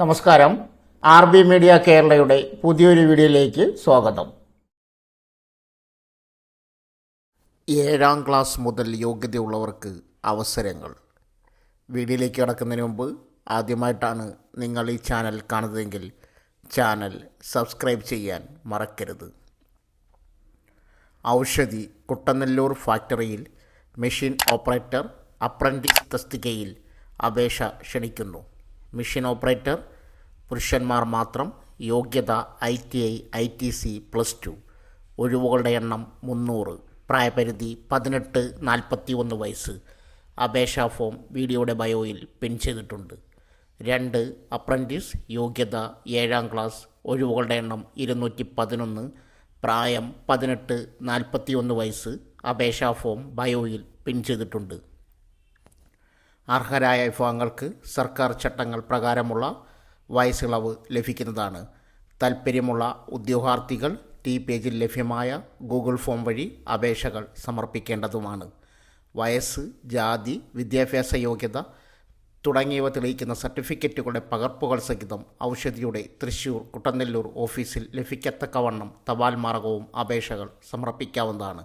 നമസ്കാരം. R B media കേരളയുടെ പുതിയൊരു വീഡിയോയിലേക്ക് സ്വാഗതം. ഏഴാം ക്ലാസ് മുതൽ യോഗ്യതയുള്ളവർക്ക് അവസരങ്ങൾ. വീഡിയോയിലേക്ക് കടക്കുന്നതിന് മുമ്പ് ആദ്യമായിട്ടാണ് നിങ്ങൾ ഈ ചാനൽ കാണുന്നതെങ്കിൽ ചാനൽ സബ്സ്ക്രൈബ് ചെയ്യാൻ മറക്കരുത്. ഔഷധി കുട്ടനെല്ലൂർ ഫാക്ടറിയിൽ മെഷീൻ ഓപ്പറേറ്റർ അപ്രന്റീസ് തസ്തികയിൽ അപേക്ഷ ക്ഷണിക്കുന്നു. മെഷീൻ ഓപ്പറേറ്റർ പുരുഷന്മാർ മാത്രം യോഗ്യത I T I I T C plus two. ഒഴിവുകളുടെ എണ്ണം മുന്നൂറ്. പ്രായപരിധി പതിനെട്ട് നാൽപ്പത്തി ഒന്ന് വയസ്സ്. അപേക്ഷാ ഫോം വീഡിയോയുടെ ബയോയിൽ പിൻ ചെയ്തിട്ടുണ്ട്. രണ്ട് അപ്രന്റീസ് യോഗ്യത ഏഴാം ക്ലാസ്. ഒഴിവുകളുടെ എണ്ണം ഇരുന്നൂറ്റി പതിനൊന്ന് പ്രായം പതിനെട്ട് നാൽപ്പത്തി ഒന്ന് വയസ്സ്. അപേക്ഷാ ഫോം ബയോയിൽ പിൻ ചെയ്തിട്ടുണ്ട്. അർഹരായ വിഭാഗങ്ങൾക്ക് സർക്കാർ ചട്ടങ്ങൾ പ്രകാരമുള്ള വയസ്സിളവ് ലഭിക്കുന്നതാണ്. താൽപ്പര്യമുള്ള ഉദ്യോഗാർത്ഥികൾ ടി പേജിൽ ലഭ്യമായ ഗൂഗിൾ ഫോം വഴി അപേക്ഷകൾ സമർപ്പിക്കേണ്ടതുമാണ്. വയസ്സ് ജാതി വിദ്യാഭ്യാസ യോഗ്യത തുടങ്ങിയവ തെളിയിക്കുന്ന സർട്ടിഫിക്കറ്റുകളുടെ പകർപ്പുകൾ സഹിതം ഔഷധിയുടെ തൃശൂർ കുട്ടനെല്ലൂർ ഓഫീസിൽ ലഭിക്കത്തക്കവണ്ണം തപാൽ മാർഗവും അപേക്ഷകൾ സമർപ്പിക്കാവുന്നതാണ്.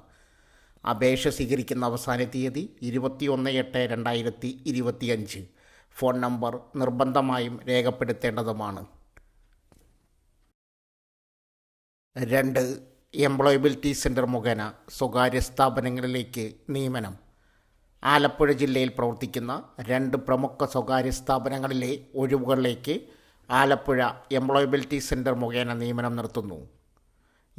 അപേക്ഷ സ്വീകരിക്കുന്ന അവസാന തീയതി ഇരുപത്തിയൊന്ന് എട്ട് രണ്ടായിരത്തി ഇരുപത്തിയഞ്ച്. ഫോൺ നമ്പർ നിർബന്ധമായും രേഖപ്പെടുത്തേണ്ടതുമാണ്. രണ്ട് എംപ്ലോയബിലിറ്റി സെന്റർ മുഖേന സ്വകാര്യ സ്ഥാപനങ്ങളിലേക്ക് നിയമനം. ആലപ്പുഴ ജില്ലയിൽ പ്രവർത്തിക്കുന്ന രണ്ട് പ്രമുഖ സ്വകാര്യ സ്ഥാപനങ്ങളിലെ ഒഴിവുകളിലേക്ക് ആലപ്പുഴ എംപ്ലോയബിലിറ്റി സെന്റർ മുഖേന നിയമനം നടത്തുന്നു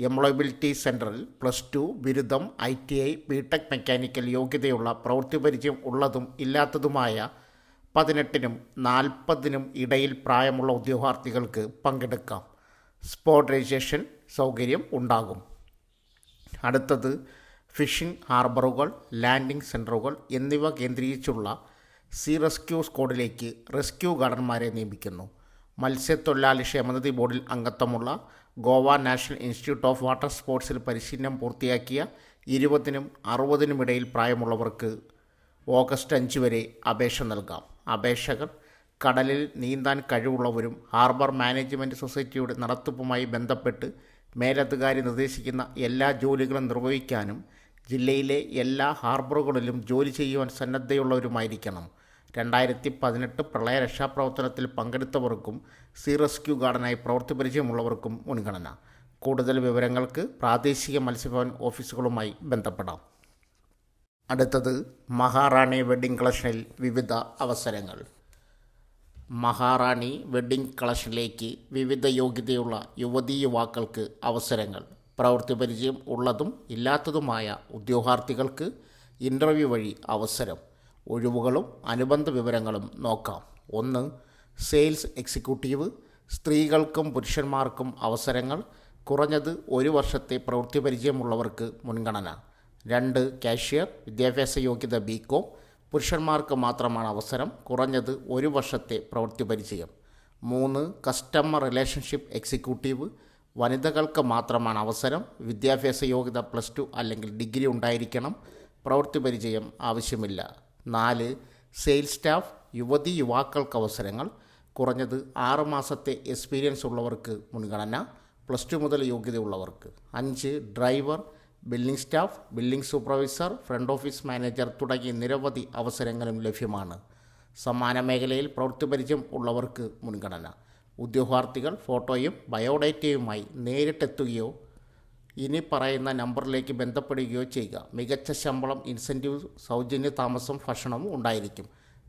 എംപ്ലോയബിലിറ്റി സെന്ററിൽ പ്ലസ് ടു ബിരുദം I T I BTech mechanical യോഗ്യതയുള്ള പ്രവൃത്തി പരിചയം ഉള്ളതും ഇല്ലാത്തതുമായ പതിനെട്ടിനും നാൽപ്പതിനും ഇടയിൽ പ്രായമുള്ള ഉദ്യോഗാർത്ഥികൾക്ക് പങ്കെടുക്കാം. സ്പോട്ട് രജിസ്ട്രേഷൻ സൗകര്യം ഉണ്ടാകും. അടുത്തത് ഫിഷിംഗ് ഹാർബറുകൾ ലാൻഡിംഗ് സെന്ററുകൾ എന്നിവ കേന്ദ്രീകരിച്ചുള്ള സീ റെസ്ക്യൂ സ്ക്വാഡിലേക്ക് റെസ്ക്യൂ ഗാർഡന്മാരെ നിയമിക്കുന്നു. മത്സ്യത്തൊഴിലാളി ക്ഷേമനിധി ബോർഡിൽ അംഗത്വമുള്ള Goa national institute of water സ്പോർട്സിൽ പരിശീലനം പൂർത്തിയാക്കിയ ഇരുപതിനും അറുപതിനും ഇടയിൽ പ്രായമുള്ളവർക്ക് ഓഗസ്റ്റ് അഞ്ച് വരെ അപേക്ഷ നൽകാം. അപേക്ഷകർ കടലിൽ നീന്താൻ കഴിവുള്ളവരും ഹാർബർ മാനേജ്മെന്റ് സൊസൈറ്റിയുടെ നടത്തിപ്പുമായി ബന്ധപ്പെട്ട് മേലധികാരി നിർദ്ദേശിക്കുന്ന എല്ലാ ജോലികളും നിർവഹിക്കാനും ജില്ലയിലെ എല്ലാ ഹാർബറുകളിലും ജോലി ചെയ്യുവാൻ സന്നദ്ധയുള്ളവരുമായിരിക്കണം രണ്ടായിരത്തി പതിനെട്ട് പ്രളയ രക്ഷാപ്രവർത്തനത്തിൽ പങ്കെടുത്തവർക്കും സീ റെസ്ക്യൂ ഗാർഡനായി പ്രവൃത്തി പരിചയമുള്ളവർക്കും മുൻഗണന. കൂടുതൽ വിവരങ്ങൾക്ക് പ്രാദേശിക മത്സ്യഭവൻ ഓഫീസുകളുമായി ബന്ധപ്പെടാം. അടുത്തത് മഹാറാണി വെഡ്ഡിംഗ് കളക്ഷനിൽ വിവിധ അവസരങ്ങൾ. മഹാറാണി വെഡ്ഡിംഗ് കളക്ഷനിലേക്ക് വിവിധ യോഗ്യതയുള്ള യുവതീ യുവാക്കൾക്ക് അവസരങ്ങൾ. പ്രവൃത്തി പരിചയം ഉള്ളതും ഇല്ലാത്തതുമായ ഉദ്യോഗാർത്ഥികൾക്ക് ഇന്റർവ്യൂ വഴി അവസരം. ഒഴിവുകളും അനുബന്ധ വിവരങ്ങളും നോക്കാം. ഒന്ന് സെയിൽസ് എക്സിക്യൂട്ടീവ്. സ്ത്രീകൾക്കും പുരുഷന്മാർക്കും അവസരങ്ങൾ. കുറഞ്ഞത് ഒരു വർഷത്തെ പ്രവൃത്തി പരിചയമുള്ളവർക്ക് മുൻഗണന. രണ്ട് കാഷ്യർ. വിദ്യാഭ്യാസ യോഗ്യത ബി കോം. പുരുഷന്മാർക്ക് മാത്രമാണ് അവസരം. കുറഞ്ഞത് ഒരു വർഷത്തെ പ്രവൃത്തി പരിചയം മൂന്ന് കസ്റ്റമർ റിലേഷൻഷിപ്പ് എക്സിക്യൂട്ടീവ്. വനിതകൾക്ക് മാത്രമാണ് അവസരം. വിദ്യാഭ്യാസ യോഗ്യത പ്ലസ് ടു അല്ലെങ്കിൽ ഡിഗ്രി ഉണ്ടായിരിക്കണം. പ്രവൃത്തി പരിചയം ആവശ്യമില്ല. നാല് സെയിൽസ് സ്റ്റാഫ് യുവതി യുവാക്കൾക്ക് അവസരങ്ങൾ. കുറഞ്ഞത് ആറ് മാസത്തെ എക്സ്പീരിയൻസ് ഉള്ളവർക്ക് മുൻഗണന. പ്ലസ് ടു മുതൽ യോഗ്യതയുള്ളവർക്ക്. അഞ്ച് driver billing staff billing supervisor front office manager തുടങ്ങിയ നിരവധി അവസരങ്ങളും ലഭ്യമാണ്. സമാന മേഖലയിൽ പ്രവൃത്തി പരിചയം ഉള്ളവർക്ക് മുൻഗണന. ഉദ്യോഗാർത്ഥികൾ ഫോട്ടോയും ബയോഡേറ്റയുമായി നേരിട്ടെത്തുകയോ ഇനി പറയുന്ന നമ്പറിലേക്ക് ബന്ധപ്പെടുകയോ ചെയ്യുക. മികച്ച ശമ്പളം ഇൻസെന്റീവ് സൗജന്യ താമസം ഭക്ഷണവും ഉണ്ടായിരിക്കും.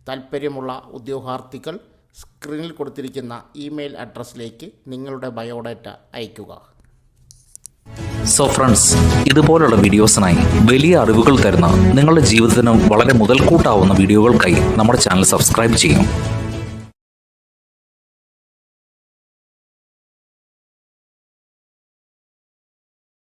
താൽപ്പര്യമുള്ള ഉദ്യോഗാർത്ഥികൾ സ്ക്രീനിൽ കൊടുത്തിരിക്കുന്ന ഇമെയിൽ അഡ്രസ്സിലേക്ക് നിങ്ങളുടെ ബയോഡാറ്റ അയയ്ക്കുക. സോ ഫ്രണ്ട്സ് ഇതുപോലുള്ള വീഡിയോസിനായി വലിയ അറിവുകൾ തരുന്ന നിങ്ങളുടെ ജീവിതത്തിനും വളരെ മുതൽക്കൂട്ടാവുന്ന വീഡിയോകൾക്കായി നമ്മുടെ ചാനൽ സബ്സ്ക്രൈബ് ചെയ്യും.